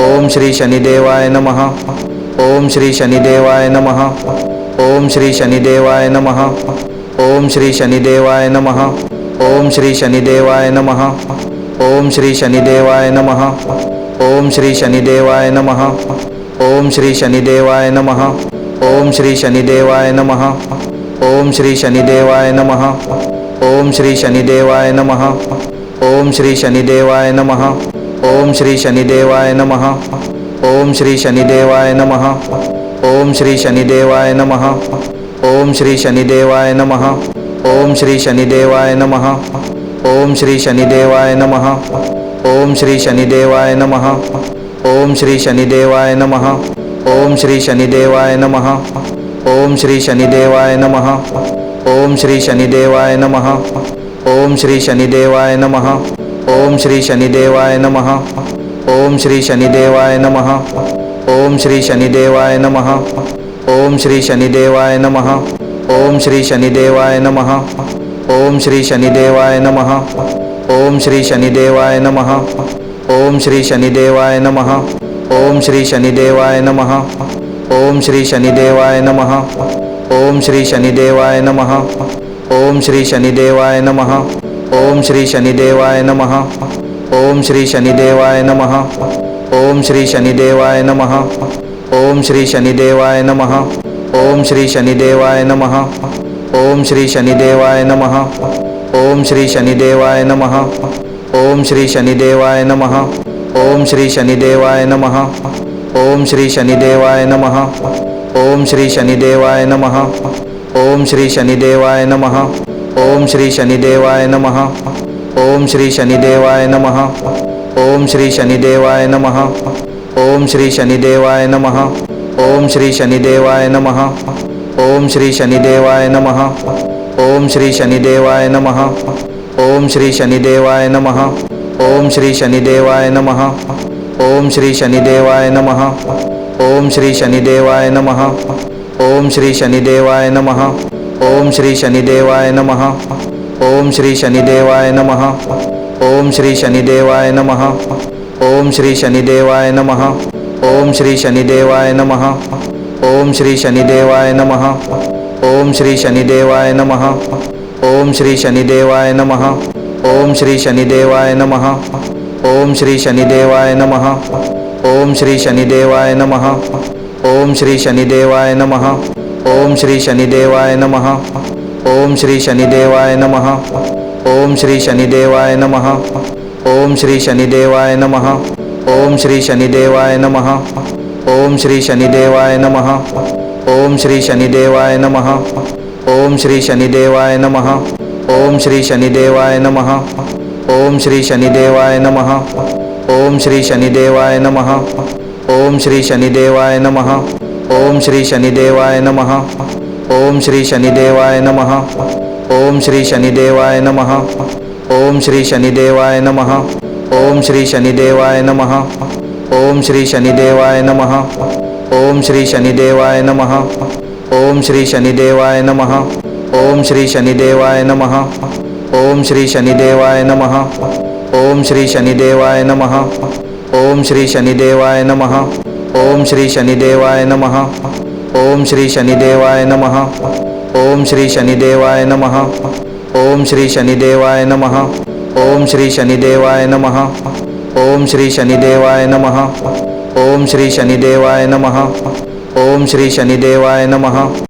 ओम श्री शनिदेवाय नम ओम श्री शनिदेवाय नम ओम श्री शनिदेवाय नम ओम श्री शनिदेवाय नम ओम श्री शनिदेवाय नम ओम श्री शनिदेवाय नम ओम श्री शनिदेवाय नम ओम श्री शनिदेवाय नम ओम श्री शनिदेवाय नम ओम श्री शनिदेवाय नम ओम श्री शनिदेवाय नम ओम श्री शनिदेवाय नम ओम श्री शनिदेवाय नमः ओम श्री शनिदेवाय नमः ओम श्री शनिदेवाय नमः ओम श्री शनिदेवाय नमः ओम श्री शनिदेवाय नमः ओम श्री शनिदेवाय नमः ओम श्री शनिदेवाय नमः ओम श्री शनिदेवाय नमः ओम श्री शनिदेवाय नमः ओम श्री शनिदेवाय नमः ओम श्री शनिदेवाय नमः ओम श्री शनिदेवाय नमः ओम श्री शनिदेवाय नम ओम श्री शनिदेवाय नम ओम श्री शनिदेवाय नम ओम श्री शनिदेवाय नम ओम श्री शनिदेवाय नम ओम श्री शनिदेवाय नम ओम श्री शनिदेवाय नम ओम श्री शनिदेवाय नम ओम श्री शनिदेवाय नम ओम श्री शनिदेवाय नम ओम श्री शनिदेवाय नम ओम श्री शनिदेवाय नमः ओम श्री शनिदेवाय नमः ओम श्री शनिदेवाय नमः ओम श्री शनिदेवाय नमः ओम श्री शनिदेवाय नमः ओम श्री शनिदेवाय नमः ओम श्री शनिदेवाय नमः ओम श्री शनिदेवाय नमः ओम श्री शनिदेवाय नमः ओम श्री शनिदेवाय नमः ओम श्री शनिदेवाय नमः ओम श्री शनिदेवाय नमः ओम श्री शनिदेवाय नमः ओम श्री शनिदेवाय नमः ओम श्री शनिदेवाय नमः ओम श्री शनिदेवाय नमः ओम श्री शनिदेवाय नमः ओम श्री शनिदेवाय नमः ओम श्री शनिदेवाय नमः ओम श्री शनिदेवाय नमः ओम श्री शनिदेवाय नमः ओम श्री शनिदेवाय नमः ओम श्री शनिदेवाय नमः ओम श्री शनिदेवाय नमः ओम श्री शनिदेवाय नमः ओम श्री शनिदेवाय नम ओम श्री शनिदेवाय नम ओम श्री शनिदेवाय नम ओम श्री शनिदेवाय नम ओम श्री शनिदेवाय नम ओम श्री शनिदेवाय नम ओम श्री शनिदेवाय नम ओम श्री शनिदेवाय नम ओम श्री शनिदेवाय नम ओम श्री शनिदेवाय नम ओम श्री शनिदेवाय नम ओम श्री शनिदेवाय नमः ओम श्री शनिदेवाय नम ओम श्री शनिदेवाय नम ओम श्री शनिदेवाय नम ओम श्री शनिदेवाय नम ओम श्री शनिदेवाय नम ओम श्री शनिदेवाय नम ओम श्री शनिदेवाय नम ओम श्री शनिदेवाय नम ओम श्री शनिदेवाय नम ओम श्री शनिदेवाय नम ओम श्री शनिदेवाय नम ओम श्री शनिदेवाय नमः ओम श्री शनिदेवाय नम ओम श्री शनिदेवाय नम ओम श्री शनिदेवाय नम ओम श्री शनिदेवाय नम ओम श्री शनिदेवाय नम ओम श्री शनिदेवाय नम ओम श्री शनिदेवाय नम ओम श्री शनिदेवाय नम ओम श्री शनिदेवाय नम ओम श्री शनिदेवाय नम ओम श्री शनिदेवाय नम ओम श्री शनिदेवाय नम ओम श्री शनिदेवाय नमः। ओम श्री शनिदेवाय नमः। ओम श्री शनिदेवाय नमः। ओम श्री शनिदेवाय नमः। ओम श्री शनिदेवाय नमः। ओम श्री शनिदेवाय नमः। ओम श्री शनिदेवाय नमः। ओम श्री शनिदेवाय नमः।